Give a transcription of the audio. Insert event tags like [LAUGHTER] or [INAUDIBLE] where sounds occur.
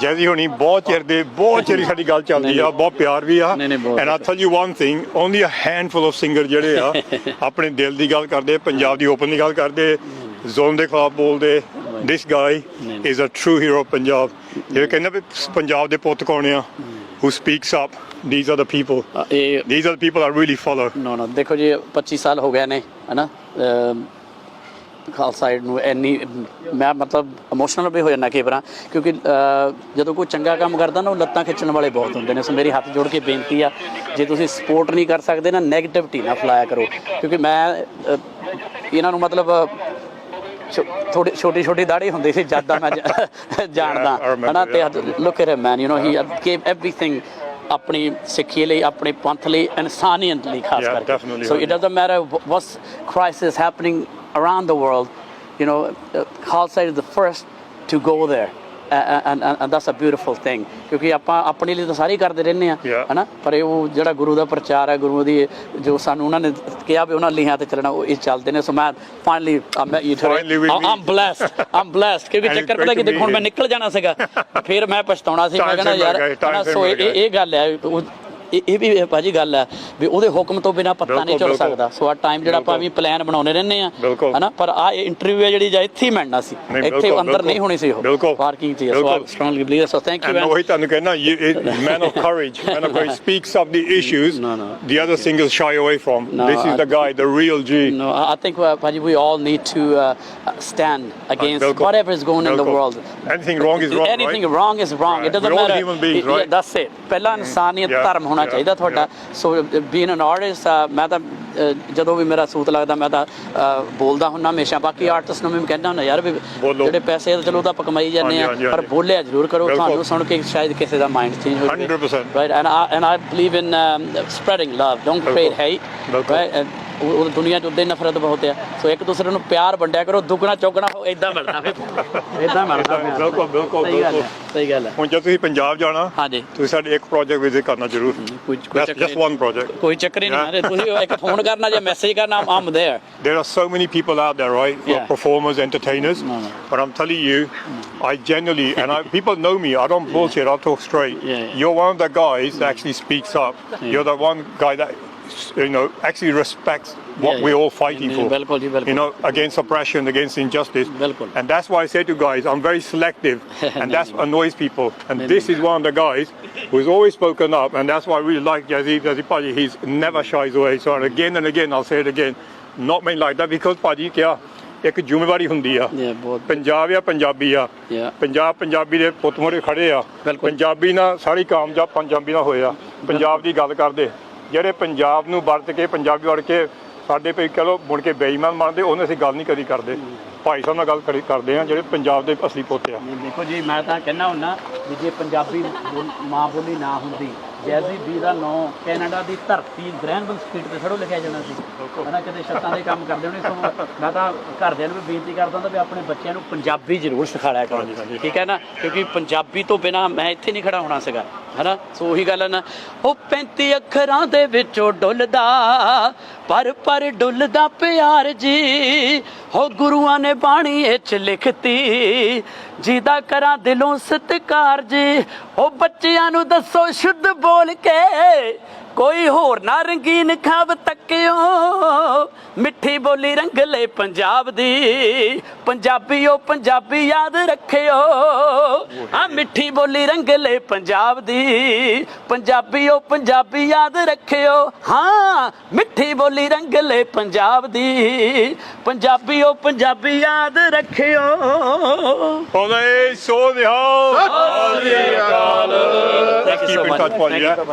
Jazzy ਹੋਣੀ ਬਹੁਤ ਚਿਰ ਦੇ ਬਹੁਤ ਚਿਰ ਸਾਡੀ ਗੱਲ ਚੱਲਦੀ ਆ ਬਹੁਤ ਪਿਆਰ ਵੀ ਆ। And I tell you one thing only uh handful of singer ਜਿਹੜੇ ਆ [LAUGHS] ਆਪਣੇ ਦਿਲ ਦੀ ਗੱਲ ਕਰਦੇ ਪੰਜਾਬ ਦੀ ਓਪਨ ਦੀ ਗੱਲ ਕਰਦੇ ਜ਼ੋਨ ਦੇ ਖਿਲਾਫ ਬੋਲਦੇ ਗਾਈ ਨਹੀਂ। Is uh true hero of Punjab ਜਿਹੜੇ ਕਹਿੰਦੇ ਵੀ ਪੰਜਾਬ ਦੇ ਪੁੱਤ ਕੌਣ ਆ? Who speaks up? These are the people ਇਹ these are the people I really follow ਨੋ ਨੋ ਦੇਖੋ ਜੀ 25 ਸਾਲ ਹੋ ਗਏ ਨੇ ਹਨਾ? ਖਾਲਸਾ ਏਡ ਨੂੰ ਇੰਨੀ ਮੈਂ ਮਤਲਬ ਇਮੋਸ਼ਨਲ ਵੀ ਹੋ ਜਾਂਦਾ ਕਈ ਵਾਰਾਂ ਕਿਉਂਕਿ ਜਦੋਂ ਕੋਈ ਚੰਗਾ ਕੰਮ ਕਰਦਾ ਨਾ ਉਹ ਲੱਤਾਂ ਖਿੱਚਣ ਵਾਲੇ ਬਹੁਤ ਹੁੰਦੇ ਨੇ। ਸੋ ਮੇਰੀ ਹੱਥ ਜੋੜ ਕੇ ਬੇਨਤੀ ਆ ਜੇ ਤੁਸੀਂ ਸਪੋਰਟ ਨਹੀਂ ਕਰ ਸਕਦੇ ਨਾ 네ਗੇਟਿਵਿਟੀ ਨਾ ਫਲਾਇਆ ਕਰੋ। ਕਿਉਂਕਿ ਮੈਂ ਇਹਨਾਂ ਨੂੰ ਮਤਲਬ ਥੋੜੀ ਛੋਟੀ ਛੋਟੀ ਦਾੜੀ ਹੁੰਦੀ ਸੀ ਜਦ ਦਾ ਮੈਂ [LAUGHS] ਜਾਣਦਾ। ਹਨਾ ਤੇ look at man you know he gave everything ਆਪਣੀ ਸਿੱਖੀ ਲਈ ਆਪਣੇ ਪੰਥ ਲਈ ਇਨਸਾਨੀਅਤ ਲਈ ਖਾਸ ਕਰਕੇ। So it doesn't matter what's crisis happening around the world you know Khalsa is the first to go there. A- a- and, and, and that's a beautiful thing. ਕਿਉਂਕਿ ਆਪਾਂ ਆਪਣੇ ਲਈ ਤਾਂ ਸਾਰੇ ਹੀ ਕਰਦੇ ਰਹਿੰਦੇ ਆ Yeah. ਹਨਾ ਪਰ ਇਹ ਉਹ ਜਿਹੜਾ ਗੁਰੂ ਦਾ ਪ੍ਰਚਾਰ ਹੈ ਗੁਰੂ ਦੀ ਜੋ ਸਾਨੂੰ ਉਹਨਾਂ ਨੇ ਕਿਹਾ ਵੀ ਉਹਨਾਂ ਲੀਹਾਂ ਤੇ ਚੱਲਣਾ ਉਹ ਇਹ ਚੱਲਦੇ ਨੇ ਸੋ ਮੈਂ ਫਾਈਨਲੀ. ਆਮ ਆਮ ਕਿਉਂਕਿ ਚੱਕਰ ਪਤਾ ਕਿ ਦੇਖੋ ਮੈਂ. ਨਿਕਲ ਜਾਣਾ ਸੀਗਾ ਫਿਰ ਮੈਂ ਪਛਤਾਉਣਾ ਸੀ ਮੈਂ ਕਹਿੰਦਾ ਯਾਰ ਸੋ ਇਹ ਇਹ ਗੱਲ ਹੈ ਇਹ ਇਹ ਵੀ ਭਾਜੀ ਗੱਲ ਹੈ ਵੀ ਉਹਦੇ ਹੁਕਮ ਤੋਂ ਬਿਨਾ ਪੱਤਾ ਨਹੀਂ ਚੱਲ। ਸਕਦਾ ਸੋ ਆ ਟਾਈਮ ਜਿਹੜਾ ਆਪਾਂ ਵੀ ਪਲਾਨ ਬਣਾਉਣੇ ਰਹਿੰਦੇ ਆ। ਹਨਾ ਪਰ ਆ ਇੰਟਰਵਿਊ ਹੈ ਜਿਹੜੀ ਜਾਂ ਇੱਥੇ ਹੀ ਮਿਲਣਾ ਸੀ ਇੱਥੇ ਅੰਦਰ। ਨਹੀਂ ਹੋਣੀ ਸੀ ਉਹ। ਪਾਰਕਿੰਗ ਚ so. Strongly believe so thank you ਉਹੀ ਤੁਹਾਨੂੰ ਕਹਿਣਾ courage man of courage speaks of the issues No, no. the other singers shy away from this is the guy the real G No, I think, uh, Paji, we all need to uh, uh, stand against whatever is going in the world. anything wrong is wrong Anything wrong is wrong. It doesn't matter. That's it. ਪਹਿਲਾ ਇਨਸਾਨੀਅਤ ਧਰਮ ਹੋਣਾ yeah, ਚਾਹੀਦਾ ਤੁਹਾਡਾ ਸੋ ਬੀਨ an artist ਮੈਂ ਤਾਂ ਜਦੋਂ ਵੀ ਮੇਰਾ ਸੂਤ ਲੱਗਦਾ ਮੈਂ ਤਾਂ ਬੋਲਦਾ ਹੁੰਨਾ ਹਮੇਸ਼ਾ ਬਾਕੀ ਆਰਟਿਸਟ ਨੂੰ ਵੀ ਕਹਿੰਦਾ ਹੁੰਦਾ ਯਾਰ ਵੀ। ਜਿਹੜੇ ਪੈਸੇ ਚਲੋ ਤਾਂ ਆਪਾਂ ਕਮਾਈ ਜਾਂਦੇ ਆ ਪਰ। ਬੋਲਿਆ ਜ਼ਰੂਰ ਕਰੋ। ਤੁਹਾਨੂੰ ਸੁਣ ਕੇ ਸ਼ਾਇਦ ਕਿਸੇ ਦਾ ਮਾਈਂਡ ਚੇਂਜ ਹੋ ਜਾਵੇ 100%. right and I and I believe in um, spreading love don't create ਉਹ ਉਹ ਦੁਨੀਆ 'ਚ ਉਦਾਂ ਹੀ ਨਫ਼ਰਤ ਬਹੁਤ ਆ ਸੋ ਇੱਕ ਦੂਸਰੇ ਨੂੰ ਪਿਆਰ ਵੰਡਿਆ ਕਰੋ ਦੁੱਗਣਾ ਚੌਗਣਾ ਹੋ ਇਦਾਂ ਮਿਲਦਾ ਫੇ ਇਦਾਂ ਮਿਲਦਾ ਪਿਆਰ। ਬਿਲਕੁਲ, ਬਿਲਕੁਲ, ਸਹੀ ਗੱਲ ਹੈ, ਬਿਲਕੁਲ। ਸਹੀ ਗੱਲ ਹੈ ਹੁਣ ਜੇ ਤੁਸੀਂ ਪੰਜਾਬ ਜਾਣਾ ਹਾਂਜੀ। ਤੁਸੀਂ ਸਾਡੇ ਇੱਕ ਪ੍ਰੋਜੈਕਟ ਵਿਜ਼ਿਟ ਕਰਨਾ ਜ਼ਰੂਰ ਕੋਈ- ਕੋਈ ਚੱਕਰ ਜਸਟ ਨਹੀਂ। ਵਨ ਪ੍ਰੋਜੈਕਟ ਕੋਈ ਚੱਕਰ ਹੀ ਨਹੀਂ ਯਾਰ ਤੁਸੀਂ ਇੱਕ ਫੋਨ ਕਰਨਾ ਜਾਂ ਮੈਸੇਜ ਕਰਨਾ ਆਮ there There are so many people out there, right? who are Yeah. performers, entertainers. But I'm telling you, I genuinely, and I, people know me, I don't bullshit, I talk straight. Yeah, yeah. You're one of the guys that actually speaks up. You're the one guy that you know actually respects what Yeah, we're all fighting Yeah, for ਬਿਲਕੁਲ ਜੀ, ਬਿਲਕੁਲ। you know against oppression against injustice ਬਿਲਕੁਲ। and that's why I say to guys I'm very selective and that annoys people and this is one of the guys who's always spoken up and that's why I really like Jazzy Paji he's never shies away so again and again I'll say it again not many like that because Paji ਕਿਆ ਇੱਕ ਜ਼ਿੰਮੇਵਾਰੀ ਹੁੰਦੀ ਆ। ਪੰਜਾਬ ਆ ਪੰਜਾਬੀ ਆ. ਪੰਜਾਬ ਪੰਜਾਬੀ ਦੇ ਪੁੱਤ ਮੋਰੇ ਖੜੇ ਆ। ਪੰਜਾਬੀ ਨਾਲ ਸਾਰੀ ਕਾਮਯਾਬ ਪੰਜਾਬੀ ਨਾਲ ਹੋਏ ਆ ਪੰਜਾਬ ਦੀ ਗੱਲ ਕਰਦੇ ਜਿਹੜੇ ਪੰਜਾਬ ਨੂੰ ਵਰਤ ਕੇ, ਪੰਜਾਬੀ ਵੜ ਕੇ ਸਾਡੇ ਪੇ ਚਲੋ ਮੁੜ ਕੇ ਬੇਈਮਾਨ ਮੰਨਦੇ ਉਹਨੇ ਅਸੀਂ ਗੱਲ ਨਹੀਂ ਕਦੀ ਕਰਦੇ। ਭਾਈ ਸਾਹਿਬ ਨਾਲ ਗੱਲ ਕਰੀ- ਕਰਦੇ ਆ ਜਿਹੜੇ ਪੰਜਾਬ ਦੇ ਅਸਲੀ ਪੁੱਤ ਆ। ਦੇਖੋ ਜੀ, ਮੈਂ ਤਾਂ ਕਹਿੰਦਾ ਹੁੰਨਾ ਵੀ ਜੇ ਪੰਜਾਬੀ ਬੋਲ- ਮਾਂ ਬੋਲੀ ਨਾ ਹੁੰਦੀ ਜੈਜ਼ੀ ਬੀ ਦਾ ਨਾਂ ਕੈਨੇਡਾ ਦੀ ਧਰਤੀ ਗ੍ਰੈਂਡਬਲ ਸਟਰੀਟ ਤੇ ਥੜੋ ਲਿਖਿਆ ਜਾਣਾ ਸੀ। ਹਨਾ ਕਿਤੇ ਛੱਤਾਂ ਦੇ ਕੰਮ ਕਰਦੇ ਹੋਣੇ ਸੋ ਮੈਂ ਤਾਂ ਘਰਦਿਆਂ ਨੂੰ ਵੀ ਬੇਨਤੀ ਕਰਦਾ ਹੁੰਦਾ ਵੀ ਆਪਣੇ ਬੱਚਿਆਂ ਨੂੰ ਪੰਜਾਬੀ ਜ਼ਰੂਰ ਸਿਖਾਇਆ ਕਰੋ। ਠੀਕ ਹੈ ਨਾ? ਕਿਉਂਕਿ ਪੰਜਾਬੀ ਤੋਂ ਬਿਨਾ ਮੈਂ ਇੱਥੇ ਨਹੀਂ ਖੜਾ ਹੋਣਾ ਸੀਗਾ। ਹਨਾ? ਸੋ ਉਹੀ ਗੱਲ ਹੈ ਨਾ। ਉਹ 35 ਅੱਖਰਾਂ ਦੇ ਵਿੱਚੋਂ ਡੁੱਲਦਾ ਪਰ ਪਰ ਡੁੱਲਦਾ ਪਿਆਰ ਜੀ। ਹੋ ਗੁਰੂਆਂ ਨੇ ਬਾਣੀ ਵਿੱਚ ਲਿਖਤੀ, ਜਿਹਦਾ ਕਰਾਂ ਦਿਲੋਂ ਸਤਿਕਾਰ ਜੀ। ਉਹ ਬੱਚਿਆਂ ਨੂੰ ਦੱਸੋ, ਸ਼ੁੱਧ ਬੋਲ ਕੇ ਕੋਈ ਹੋਰ ਨਾ ਰੰਗੀਨ ਖਾਬ ਤੱਕਿਓ। ਮਿੱਠੀ ਬੋਲੀ ਰੰਗਲੇ ਪੰਜਾਬ ਦੀ। ਪੰਜਾਬੀਓ ਪੰਜਾਬੀ ਯਾਦ ਰੱਖਿਓ। ਆ ਮਿੱਠੀ ਬੋਲੀ ਰੰਗਲੇ ਪੰਜਾਬ ਦੀ। ਪੰਜਾਬੀਓ ਪੰਜਾਬੀ ਯਾਦ ਰੱਖਿਓ। ਹਾਂ ਮਿੱਠੀ ਬੋਲੀ ਰੰਗਲੇ ਪੰਜਾਬ ਦੀ। ਪੰਜਾਬੀਓ ਪੰਜਾਬੀ ਯਾਦ ਰੱਖਿਓ। ਉਹਦੇ ਸੋ Thank you so much. touch, Paul, Thank you so much.